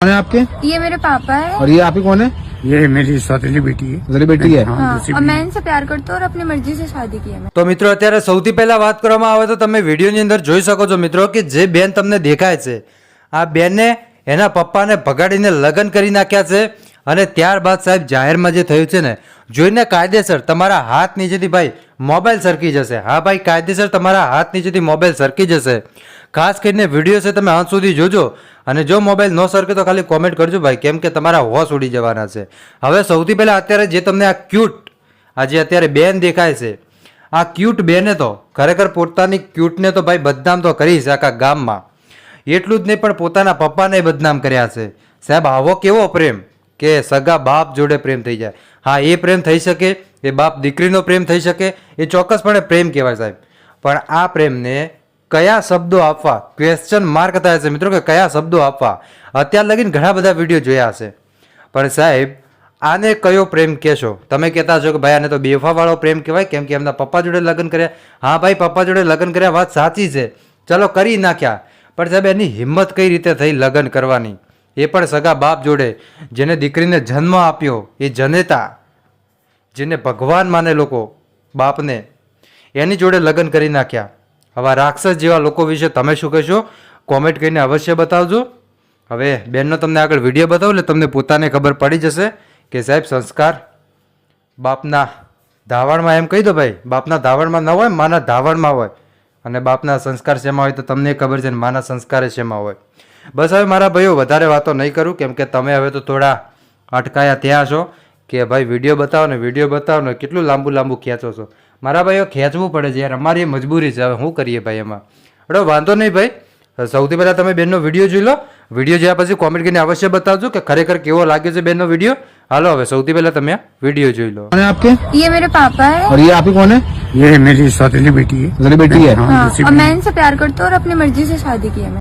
कौन है आपके ये मेरे पापा है और ये आप ही कौन है ये मेरी सौतेली बेटी है जरी बेटी है हाँ दूसरी और मैं इनसे प्यार करती हूँ और अपनी मर्जी से शादी की है मैं તો મિત્રો અત્યારે સૌથી પહેલા વાત કરવામાં આવે તો તમે વિડીયોની અંદર જોઈ શકો છો મિત્રો કે જે બેન તમને દેખાય છે આ બેનને એના પપ્પાને ભગાડીને લગ્ન કરી નાખ્યા છે અને ત્યારબાદ સાહેબ જાહેરમાં જે થયું છે ને જોઈને કાયદેસર તમારા હાથ નીચેથી ભાઈ મોબાઈલ સરકી જશે. હા ભાઈ, કાયદેસર તમારા હાથ નીચેથી મોબાઈલ સરકી જશે. ખાસ કરીને વીડિયો છે તમે અંત સુધી જોજો. અને જો મોબાઈલ ન સરકે તો ખાલી કોમેન્ટ કરજો ભાઈ, કેમ કે તમારા હોશ ઉડી જવાના છે. હવે સૌથી પહેલાં અત્યારે જે તમને આ ક્યુટ આ જે અત્યારે બેન દેખાય છે, આ ક્યુટ બેને તો ખરેખર પોતાની ક્યુટને તો ભાઈ બદનામ તો કરી છે આખા ગામમાં. એટલું જ નહીં, પણ પોતાના પપ્પાને બદનામ કર્યા છે. સાહેબ, આવો કેવો પ્રેમ કે સગા બાપ જોડે પ્રેમ થઈ જાય. હા, એ પ્રેમ થઈ શકે એ બાપ દીકરીનો પ્રેમ થઈ શકે એ ચોક્કસપણે પ્રેમ કહેવાય સાહેબ. પણ આ પ્રેમને કયા શબ્દો આપવા? ક્વેશ્ચન માર્ક થાય છે મિત્રો કે કયા શબ્દો આપવા? અત્યાર લગીને ઘણા બધા વીડિયો જોયા હશે. પણ સાહેબ, આને કયો પ્રેમ કહેશો? તમે કહેતા છો કે ભાઈ આને તો બેફાવાળો પ્રેમ કહેવાય, કેમ કે એમના પપ્પા જોડે લગ્ન કર્યા. હા ભાઈ, પપ્પા જોડે લગ્ન કર્યા, વાત સાચી છે. ચલો કરી નાખ્યા. પણ સાહેબ, એની હિંમત કઈ રીતે થઈ લગ્ન કરવાની? એ પણ સગા બાપ જોડે. જેને દીકરીને જન્મ આપ્યો, એ જનેતા. જેને ભગવાન માને લોકો બાપને, એની જોડે લગ્ન કરી નાખ્યા. આવા રાક્ષસ જેવા લોકો વિશે તમે શું કહેશો? કોમેન્ટ કરીને અવશ્ય બતાવજો. હવે બેનનો તમને આગળ વીડિયો બતાવું, એટલે તમને પોતાને ખબર પડી જશે કે સાહેબ, સંસ્કાર બાપના ધાવણમાં એમ કહી દો ભાઈ, બાપના ધાવણમાં ન હોય, માના ધાવણમાં હોય. અને બાપના સંસ્કાર શેમાં હોય તો તમને ખબર છે ને માના સંસ્કાર શેમાં હોય. બસ હવે મારા ભાઈઓ, વધારે વાતો નહીં કરું, કેમ કે તમે હવે તો થોડા અટકાયા ત્યાં છો. કે ભાઈ વિડીયો બતાવો ને વિડીયો બતાવો ને કેટલું લાંબુ લાંબુ ખેંચો છો મારા ભાઈઓ ખેંચવું પડે છે યાર અમારી એ મજબૂરી છે હવે શું કરીએ ભાઈ એમાં અડો વાંધો નહીં ભાઈ સૌથી પહેલાં તમે બેનનો વિડીયો જોઈ લો વિડીયો જોયા પછી કોમેન્ટ કરીને અવશ્ય બતાવજો કે ખરેખર કેવો લાગ્યો છે બેનનો વિડીયો હાલો હવે સૌથી પહેલાં તમે આ વિડીયો જોઈ લો कौन है आपके ये मेरे पापा है और ये आप ही कौन है ये मेरी सौतेली बेटी है जरी बेटी है हाँ और मैं इनसे प्यार करती हूँ और अपनी मर्जी से शादी की है मैं